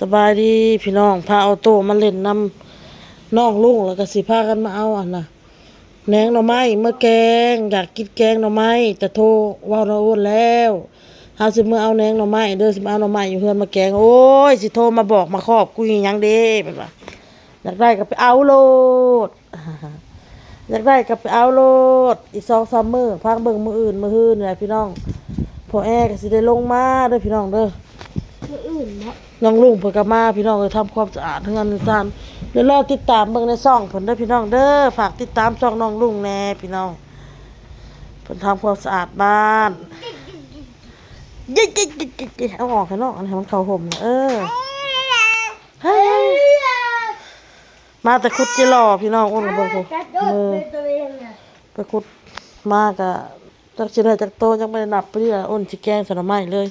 สบายดีพี่น้องพาเอาโตมาเล่นนำน้องลุงแล้วก็สิพากันมาเอาอันน่ะแหนงหน่อไม้เมื่อแกง อยากกินแกงหน่อไม้แต่โทรว่าเราอ้วนแล้วเฮาสิมือเอาแหนงหน่อไม้เด้อสิมาเอาหน่อไม้อยู่เฮือนมาแกงโอ้ยสิโทรมาบอกมาครอบกูอีหยังเด้เพิ่นว่าอยากได้ก็ไปเอาโลดอยากได้ก็ไปเอาโลดอีก2-3มื้อพักเบิ่งมืออื่นมือฮื้อนี่แหละพี่น้องพอแอร์ก็สิได้ลงมาเด้อพี่น้องเด้อมืออื่นเนาะ น้องลุงเพิ่นก็มาพี่น้องเอ้ยทำความสะอาดเฮือนซ่านเดี๋ยวรอติดตามเบิ่งในช่องเพิ่นเด้อพี่น้องเด้อฝากติดตามช่องน้องลุงแน่พี่น้องเพิ่นทำความสะอาดบ้านยิกยิกยิกยิกยิกเอาออกให้น้องอันให้มันเข้าห่มนะเออเฮ้ยมาแต่ขุดจิหล่อพี่น้องอ้นกับเบิ่งพุ่นจัดโดดมือเป็นตัวเอไปขุดมากอะจักสิได้จักโตจังบ่ได้นับไปนี่ล่ะอ้นสิแกงสนไม้เลย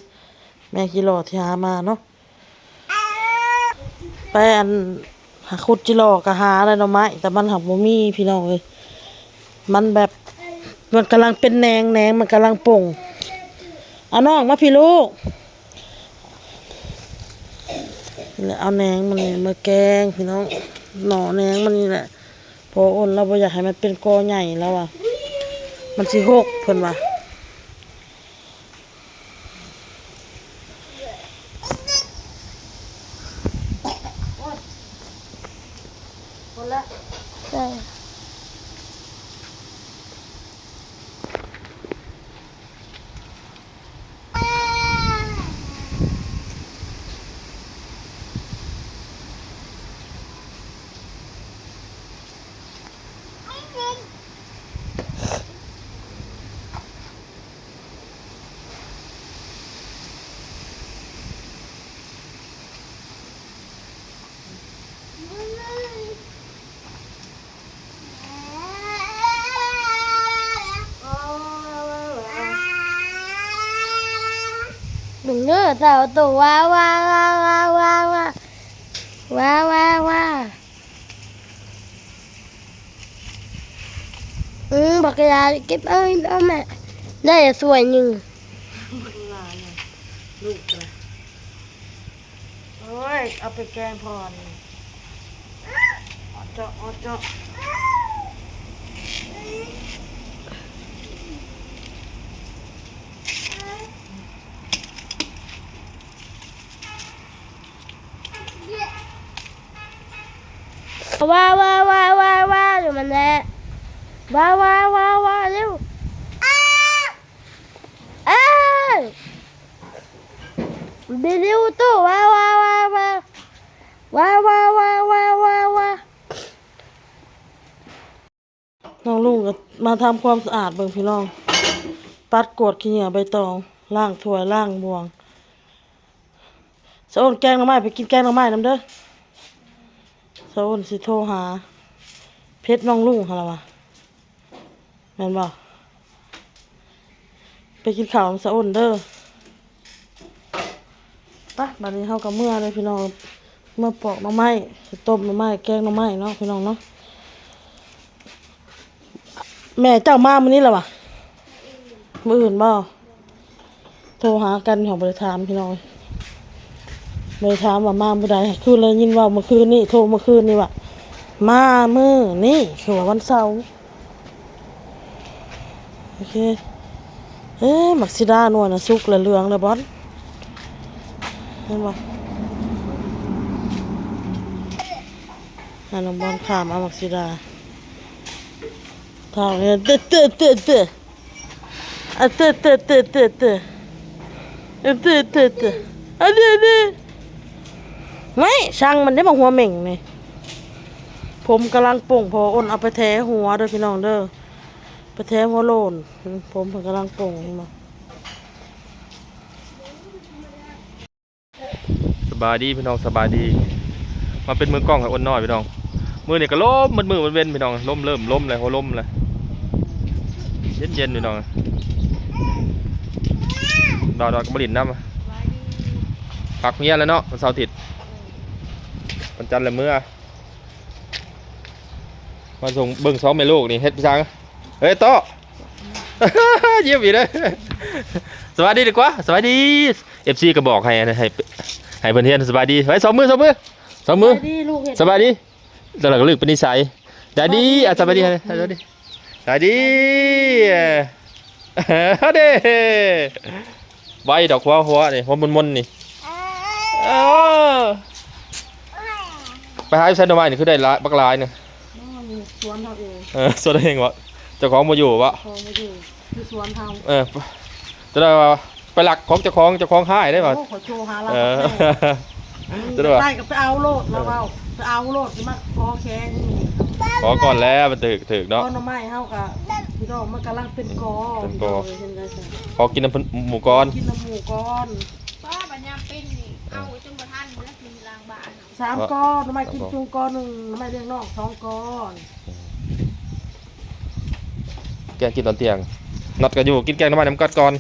แม่กิโลที่หามาเนาะ ไปอันหาขุดจิโลกะหาอะไรหน่อไม้แต่มันหักบ่มีพี่น้องเอ้ยมันแบบมันกำลังเป็นแหนงแหนงมันกำลังป่งเอาน้องมาพี่ลูกแหละเอาแหนงมันมาแกงพี่น้องหน่อแหนงมันนี่แหละพออ้นเราบ่อยากให้มันเป็นกอใหญ่แล้วอะมันสิหกเพิ่นว่า 好了。在 งเนื้อสาตัวว้าว้าวว้าวว้าวว้าวว้าวว้าวว้าวว้าอืมบักกระดาเก็บเอาเอาแม่ได้สวยหนึ่งลูกเลยโอ้ยเอาไปแกงพอนอเจาะอเจาะ ว้าว้าว้าว้าว้าวเดี๋ยวมันแหละว้าว้าว้าว้าเร็วเอ้ยเดี๋ยวเร็วตู้ว้าว้าว้าว้าว้าว้าว้าว้าว้าว้าน้องลุงก็มาทำความสะอาดเบิ่งพี่น้อง ปัดกวดขี้เหนียวใบตองล่างถ้วยล่างบวงสะอ้นแกงน่อไม้ไปกินแกงน่อไม้น้ำเด้อ สะอ้นสิโทรหา เพชรน้องลุงค่ะละวะแม่นบ่ไปกินข้าวกับสะอ้นเด้อปะบัดนี้เฮากับเมื่อเลยพี่น้อง เมื่อปอกหน่อไม้ต้มหน่อไม้แกงหน่อไม้เนาะพี่น้องเนาะ แม่เจ้ามามื้อนี้แล้ววะมื้ออื่นบ่โทรหากันของบริถามพี่น้อง บริถามว่ามามื้อใดคืนเลยยินว่าเมื่อคืนนี้โทรเมื่อคืนนี่ว่ามามื้อนี่คือว่าวันเสาร์โอเคเอ๊ะมักซิดานวลนะสุกแล้วเหลืองแล้วบอสเห็นบ่อันน้องบอลขามเอามักซิดาทางเนี่ยเตะเตะเตะเตะอะเตะเตะเตะเตะเตะอะเตะเตะเตะอะเตะเตะ ไม่ช่างมันได้มาหัวเหม่งนี่ผมกำลังป่งพออ้นเอาไปแทะหัวเด้อพี่น้องเด้อไปแทะหัวโลนผมเพิ่นกำลังป่งมาสบายดีพี่น้องสบายดี มาเป็นมือกล้องกับอ้นน้อยพี่น้องมือเนี่ยก็ล้มมันมือมันเว้นพี่น้องล้มเริ่มล้มเลยหัวล้มเลยเย็นเย็นพี่น้องดอกดอกกระดิ่นน้ำปักเมียแล้วเนาะวันเสาร์อาทิตย์ วันจันทร์ละเมื่อ มาส่งเบิ่งซ้อมแม่ลูกนี่เฮ็ดพี่ช้างเฮ้ยโตะเยี่ยมอีกเลยสวัสดีดีกว่าสวัสดีเอฟซีก็บอกให้ให้ให้ให้เพิ่นเฮียนสบายดีไว้สองมือสองมือสองมือไปดีลูกเห็ดสบายดีตอนหลังก็ลึกเป็นนิสัยดาดีอะสบายดีฮะสบายดีดาดีเฮ้เด้ใบดอกหัวหัวนี่หัวมุนๆนี่เอ้า ไปหาอยู่ไซน์หน่อไม้นี่คือได้หลายบักหลายนึงอ๋อนี่สวนเฮาเองเออส่วนเองวะเจ้าของมาอยู่วะพอมาอยู่ที่สวนเฮาเออจะได้ว่าไปหลักของเจ้าของเจ้าของหายได้ป่ะโอ้ขอโชว์หาเราเออ จะจะได้ว่า ได้ก็ไปเอาโลดเราเอาไปเอาโลดมาคอแข้งนี่ขอก่อนแล้วมันถึกถึกก้เนาะอนหน่อไม้เฮากะพี่น้องมันกำลังเป็นกอเป็นกอ เห็นได้จ้ะขอกินน้ำหมูก้อนกินน้ำหมูก้อนป้าปัญญามเป็นนี่ เอาจนบ่ทันแล้วกินล้างบ้านสามก้อนหน่อไม้กินจุงก้อนหนึ่งหน่อไม้เลี้ยงนอกสองก้อนแกงกินตอนเที่ยงนัดกันอยู่กินแกงน้ำมันน้ำกัดก่อน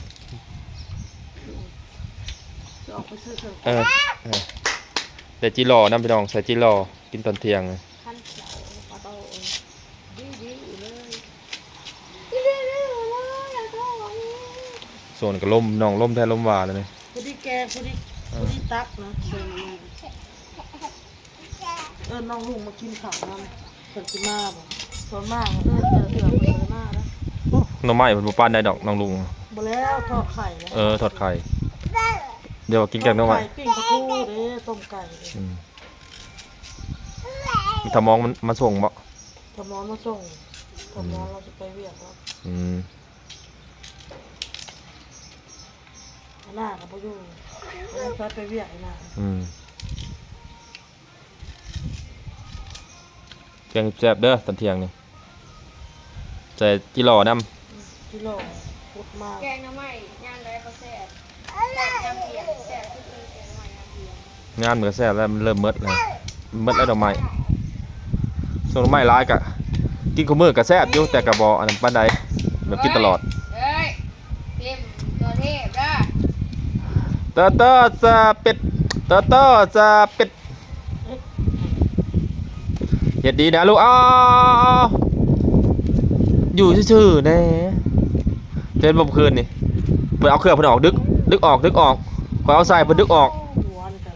จะออกไปซื้อเครื่องเออเออแต่จีรอน้ำพี่น้องใส่จีรอกินตอนเที่ยงทันเสาปลาโตดีดีเลยส่วนก็ลมน้องลมแทนลมหวานเลยผู้ที่แกงผู้ที่ผู้ ที่ตักนะเดินมาเออน้องลุงมากินข้าวนั่นเพิ่นสิมาบ่ส่วนมากเออเจอเถื่อนเพิ่นเลยมานะหน้ำไม้เป็นหมูปานได้ดอกน้องลุง บ่แล้วทอดไข่นะเออทอดไข่ เดี๋ยวกินแกงน้ำไม้ทอดไข่ปิ้งปลาทูเด้ต้มไก่เด้อืมถ้ามองมันมาส่งบ่ถ้ามอนมาส่งถ้ามอนเราจะไปเวียดแล้วอืมหน้ากับพ่อยู่ เราจะไปเวียดไอ้หน้าอืมแกงแซ่บเด้อตอนเที่ยงนี่ใส่จีรอน้กิโลพุดมากแกงน้ำไหม้ย่างได้ก็แซ่บแซ่บน้ำเพียงแซ่บที่คือแกงน้ำไหม้น้ำเพียงำงานเหมือนแซ่บแล้วมันเริ่มหมดแล้วหมดแล้วดอกไม้ส่วนดอกไม้ร้ายกะกินข้าวมือกับแซ่บอยู่แต่กะบออันนั้นปานใดแบบกินตลอด เฮ้ยเต็มตัวเทพเด้อ เตอเตอจะเป็ดเตอเตอจะเป็ดเฮ็ดดีนะลูกอ้าวอยู่ซื่อๆแน่เจนบ่คืนนี่เพิ่นเอาเครื่องเพิ่นออกดึก ดึกออกดึกออกข่อยเอาใส่เพิ่นดึกออกหัวนี่ก็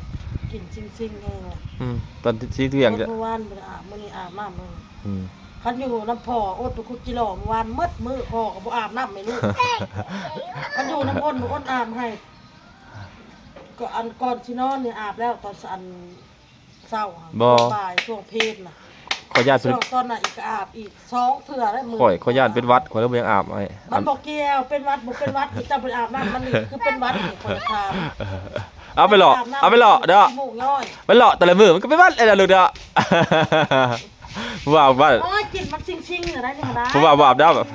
กินซิ่งๆเองว่ะอืมตอนที่เที่ยงจะเมื่อวานไปอาบมื้อนี้อาบน้ำมื้ออืมคันอยู่น้ำพ่ออดไปคุดจิโร่เมื่อวานมืดมือพ่อก็บ่อาบน้ำไม่รู้คันอยู่น้ำอ้นบ่อ้นอาบให้ ก็อันก่อนสินอนเนี่ยอาบแล้วตอนอันเช้าอะบ่ บ่ายช่วงเพลนน่ะขอญาตเป็นช่วงตอนน่ะอีกก็อาบอีกสองเทื่อได้มืข่อยขอญาตเป็นหวัดข่อยแล้วบ่ยังอาบไว้มัอาบนบ่เกี่ยวเป็นหวัดบ่เป็นหวัดอีกจะไปอาบน้ำมันนี่คือเป็นหวัดนี่คนละทางเอาไปหลอกเอาไปหลอกเด้อมูกย่อยไปหลอกแต่ละมือมันก็เป็นหวัดไอ้ล่ะลูกเด้อว้าวว้าวโอ้ยกินมันชิงๆอะไรนี่นะผมว่าบ่อาบน้ำอะ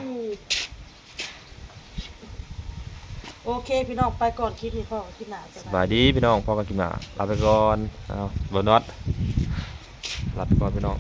โอเค พี่น้องไปก่อนคลิปนี้พ่อคลิปหน้าสบายดีพี่น้องพ่อกันกินมาลาไปก่อนเอาบนน็อตลาไปก่อนพี่น้อง